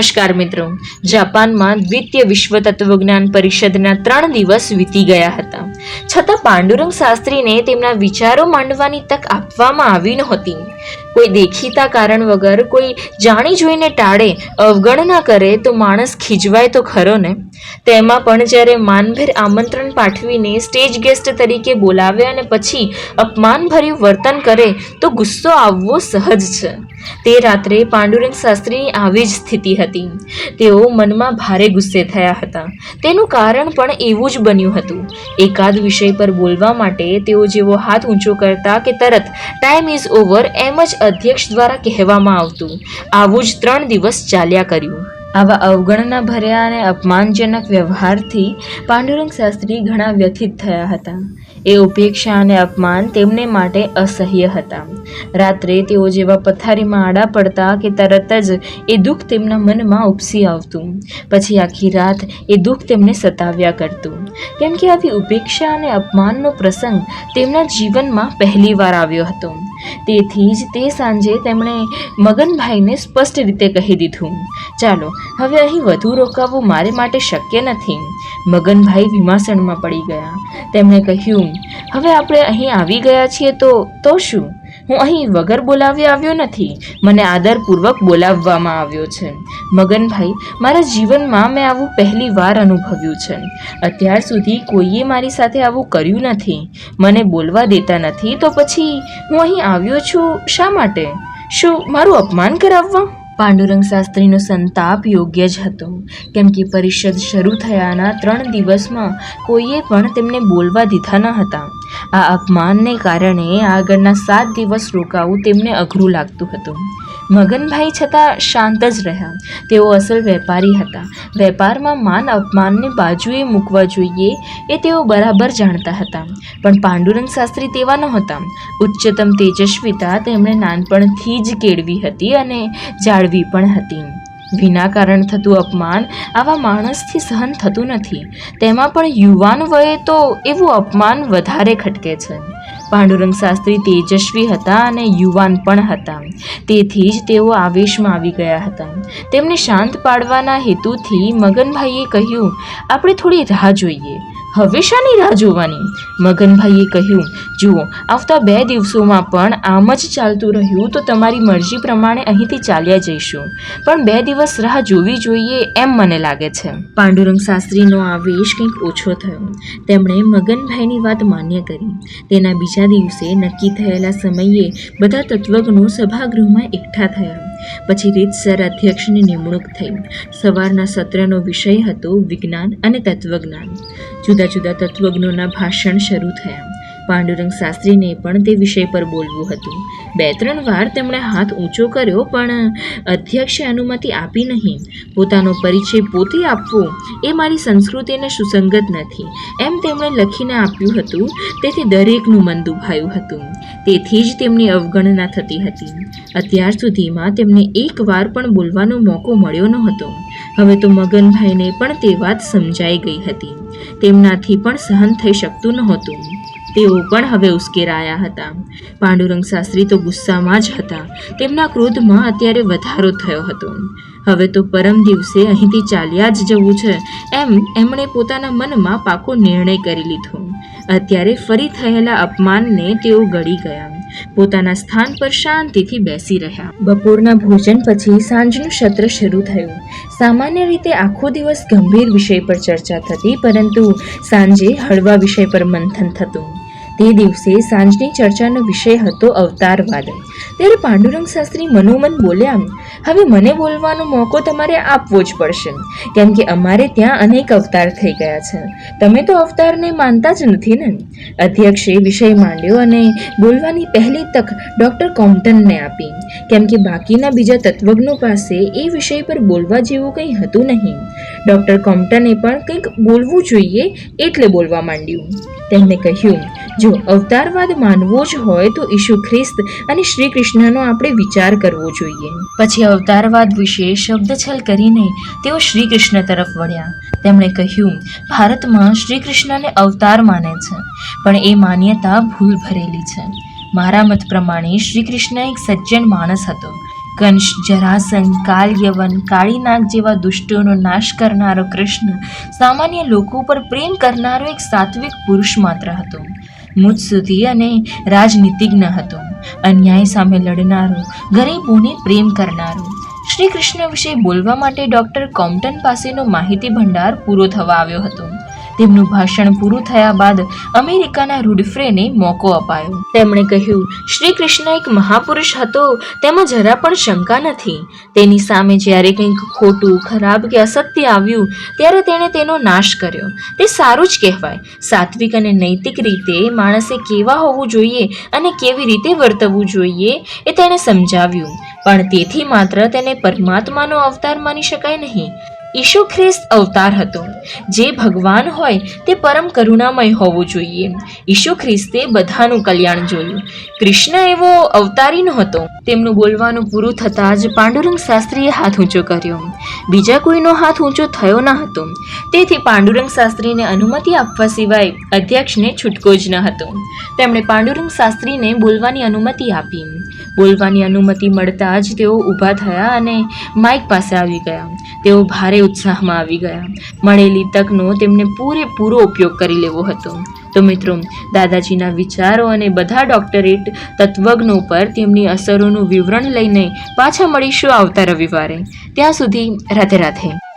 નમસ્કાર મિત્રો. જાપાનમાં દ્વિતીય વિશ્વ તત્વજ્ઞાન પરિષદના ત્રણ દિવસ વીતી ગયા હતા. છતાં પાંડુરંગ શાસ્ત્રીને તેમના વિચારો માંડવાની તક આપવામાં આવી નહોતી. કોઈ દેખીતા કારણ વગર, કોઈ જાણી જોઈને ટાળે અવગણના કરે તો માણસ ખીજવાય તો ખરો ને? તેમાં પણ જ્યારે માનભેર આમંત્રણ પાઠવીને સ્ટેજ ગેસ્ટ તરીકે બોલાવે અને પછી અપમાનભર્યું વર્તન કરે, તો ગુસ્સો આવવો સહજ છે. તે રાત્રે પાંડુરંગ શાસ્ત્રીની આવી જ સ્થિતિ હતી. તેઓ મનમાં ભારે ગુસ્સે થયા હતા. તેનું કારણ પણ એવું જ બન્યું હતું. એકાદ વિષય પર બોલવા માટે તેઓ જેવો હાથ ઊંચો કરતા કે તરત ટાઈમ ઇઝ ઓવર એમ જ અધ્યક્ષ દ્વારા કહેવામાં આવતું. આવું જ ત્રણ દિવસ ચાલ્યા કર્યું. આવા અવગણના ભર્યા અને અપમાનજનક વ્યવહારથી પાંડુરંગ શાસ્ત્રી ઘણા વ્યથિત થયા હતા. એ ઉપેક્ષા અને અપમાન તેમને માટે અસહ્ય હતા. રાત્રે તેઓ જેવા પથારીમાં આડા પડતા કે તરત જ એ દુઃખ તેમના મનમાં ઉપસી આવતું. પછી આખી રાત એ દુઃખ તેમને સતાવ્યા કરતું. કેમ કે આવી ઉપેક્ષા અને અપમાનનો પ્રસંગ તેમના જીવનમાં પહેલીવાર આવ્યો હતો. તેથી જ તે સાંજે તેમણે મગનભાઈને સ્પષ્ટ રીતે કહી દીધું, ચાલો, હવે અહીં વધુ રોકાવવું મારે માટે શક્ય નથી. મગનભાઈ વિમાસણમાં પડી ગયા. તેમણે કહ્યું, હવે આપણે અહીં આવી ગયા છીએ તો તો શું? હું અહીં વગર બોલાવ્યા આવ્યો નથી. મને આદરપૂર્વક બોલાવવામાં આવ્યો છે. મગનભાઈ, મારા જીવનમાં મેં આવું પહેલી વાર અનુભવ્યું છે. અત્યાર સુધી કોઈએ મારી સાથે આવું કર્યું નથી. મને બોલવા દેતા નથી તો પછી હું અહીં આવ્યો છું શા માટે? શું મારું અપમાન કરાવવા? પાંડુરંગ શાસ્ત્રીનો સંતાપ યોગ્ય જ હતો. કેમ કે પરિષદ શરૂ થયાના ત્રણ દિવસમાં કોઈએ પણ તેમને બોલવા દીધા ન હતા. આ અપમાનને કારણે આગળના સાત દિવસ રોકાવું તેમને અઘરું લાગતું હતું. મગનભાઈ છતાં શાંત જ રહ્યા. તેઓ અસલ વેપારી હતા. વેપારમાં માન અપમાનને બાજુએ મૂકવા જોઈએ એ તેઓ બરાબર જાણતા હતા. પણ પાંડુરંગ શાસ્ત્રી તેવા નહોતા. ઉચ્ચતમ તેજસ્વીતા તેમણે નાનપણથી જ કેળવી હતી અને જાળવી પણ હતી. વિના કારણ થતું અપમાન આવા માણસથી સહન થતું નથી. તેમાં પણ યુવાન વયે તો એવું અપમાન વધારે ખટકે છે. પાંડુરંગ શાસ્ત્રી તેજસ્વી હતા અને યુવાન પણ હતા. તેથી જ તેઓ આવેશમાં આવી ગયા હતા. તેમને શાંત પાડવાના હેતુથી મગનભાઈએ કહ્યું, આપણે થોડી રાહ જોઈએ. હવે શાની રાહ જોવાની? મગનભાઈએ કહ્યું, જુઓ, આવતા બે દિવસોમાં પણ આમ જ ચાલતું રહ્યું તો તમારી મરજી પ્રમાણે અહીંથી ચાલ્યા જઈશું. પણ બે દિવસ રાહ જોવી જોઈએ એમ મને લાગે છે. પાંડુરંગ શાસ્ત્રીનો આવેશ કંઈક ઓછો થયો. તેમણે મગનભાઈની વાત માન્ય કરી. તેના બીજા દિવસે નક્કી થયેલા સમયે બધા તત્વજ્ઞો સભાગૃહમાં એકઠા થયા. પછી રીતસર અધ્યક્ષની નિમણૂક થઈ. સવારના સત્રનો વિષય હતો વિજ્ઞાન અને તત્વજ્ઞાન. જુદા જુદા તત્વજ્ઞોના ભાષણ શરૂ થયા. પાંડુરંગ શાસ્ત્રીને પણ તે વિષય પર બોલવું હતું. બે ત્રણ વાર તેમણે હાથ ઊંચો કર્યો, પણ અધ્યક્ષે અનુમતિ આપી નહીં. પોતાનો પરિચય પોતે આપવો એ મારી સંસ્કૃતિને સુસંગત નથી. એમ તેમણે લખીને આપ્યું હતું. તેથી દરેકનું મન દુભાયું હતું. તેથી જ તેમની અવગણના થતી હતી. અત્યાર સુધીમાં તેમને એક વાર પણ બોલવાનો મોકો મળ્યો ન હતો હવે તો મગનભાઈને પણ તે વાત સમજાઈ ગઈ હતી. તેમનાથી પણ સહન થઈ શકતું નહોતું. તેઓ પણ હવે ઉશ્કેરાયા હતા. પાંડુરંગ શાસ્ત્રી તો ગુસ્સામાં જ હતા. તેમના ક્રોધમાં અત્યારે વધારો થયો હતો. હવે તો પરમ દિવસે અહીંથી ચાલ્યા જ જવું છે એમ એમણે પોતાના મનમાં પાકો નિર્ણય કરી લીધો. અત્યારે ફરી થયેલા અપમાનને તેઓ ગળી ગયા. પોતાના સ્થાન પર શાંતિથી બેસી રહ્યા. બપોરના ભોજન પછી સાંજનું સત્ર શરૂ થયું. સામાન્ય રીતે આખો દિવસ ગંભીર વિષય પર ચર્ચા થતી, પરંતુ સાંજે હળવા વિષય પર મંથન થતું. તે દિવસે સાંજની ચર્ચાનો વિષય હતો અવતારવાદ ત્યારે પાંડુરંગ શાસ્ત્રી મનોમન બોલ્યા હવે મને બોલવાનો મોકો તમારે આપવો જ પડશે. કેમ કે અમારે ત્યાં અનેક અવતાર થઈ ગયા છે. તમે તો અવતારને માનતા જ નથી ને. અધ્યક્ષે વિષય માંડ્યો અને બોલવાની પહેલી તક ડૉક્ટર કોમ્પટનને આપી. કેમ કે બાકીના બીજા તત્વજ્ઞો પાસે એ વિષય પર બોલવા જેવું કંઈ હતું નહીં. ડૉક્ટર કોમ્પટને પણ કંઈક બોલવું જોઈએ એટલે બોલવા માંડ્યું. તેમણે કહ્યું જો અવતારવાદ માનવો જ હોય તો ઈસુ ખ્રિસ્ત અને શ્રી કૃષ્ણનો આપણે વિચાર કરવો જોઈએ. પછી અવતારવાદ વિશે શબ્દછલ કરીને તેઓ શ્રી કૃષ્ણ તરફ વળ્યા. તેમણે કહ્યું, ભારતમાં શ્રી કૃષ્ણને અવતાર માને છે, પણ એ માન્યતા ભૂલ ભરેલી છે. મારા મત પ્રમાણે શ્રી કૃષ્ણ એક સજ્જન માણસ હતો. કંસ, જરાસન, કાલયવન, કાળીનાગ જેવા દુષ્ટોનો નાશ કરનારો કૃષ્ણ સામાન્ય લોકો પર પ્રેમ કરનારો એક સાત્વિક પુરુષ માત્ર હતો. મુજ સુધી અને રાજનીતિજ્ઞ હતો. અન્યાય સામે લડનારો, ગરીબોને પ્રેમ કરનારો. શ્રી કૃષ્ણ વિશે બોલવા માટે ડૉક્ટર કોમ્પટન પાસેનો માહિતી ભંડાર પૂરો થવા આવ્યો હતો. તેમનું ભાષણ પૂરું થયા બાદ અમેરિકાના રૂડફ્રેને મોકો અપાયો. તેમણે કહ્યું શ્રી કૃષ્ણ એક મહાપુરુષ હતો, તેમાં જરા પણ શંકા નથી. તેની સામે જ્યારે કંઈક ખોટું, ખરાબ કે અસત્ય આવ્યું, ત્યારે તેણે તેનો નાશ કર્યો. તે સારું જ કહેવાય. સાત્વિક અને નૈતિક રીતે માણસે કેવા હોવું જોઈએ અને કેવી રીતે વર્તવું જોઈએ એ તેણે સમજાવ્યું. પણ તેથી માત્ર તેને પરમાત્માનો અવતાર માની શકાય નહીં. ઈશુ ખ્રિસ્ત અવતાર હતો. જે ભગવાન હોય તે પરમ કરુણામય હોવું જોઈએ. ઈશુ ખ્રિસ્તે બધાનું કલ્યાણ જોયું. કૃષ્ણ એવો અવતારી નહોતો. તેમનું બોલવાનું પૂરું થતાં જ પાંડુરંગ શાસ્ત્રીએ હાથ ઊંચો કર્યો. બીજા કોઈનો હાથ ઊંચો થયો ન હતો. તેથી પાંડુરંગ શાસ્ત્રીને અનુમતિ આપવા સિવાય અધ્યક્ષને છૂટકો જ ન હતો. તેમણે પાંડુરંગ શાસ્ત્રીને બોલવાની અનુમતિ આપી. બોલવાની અનુમતિ મળતા જ તેઓ ઊભા થયા અને માઇક પાસે આવી ગયા. તેઓ ભારે ઉત્સાહમાં આવી ગયા. મળેલી તકનો તેમને પૂરેપૂરો ઉપયોગ કરી લેવો હતો. તો મિત્રો, દાદાજીના વિચારો અને બધા ડોક્ટરેટ તત્વજ્ઞો પર તેમની અસરોનું વિવરણ લઈને પાછા મળીશું આવતા રવિવારે. ત્યાં સુધી રાધે રાધે.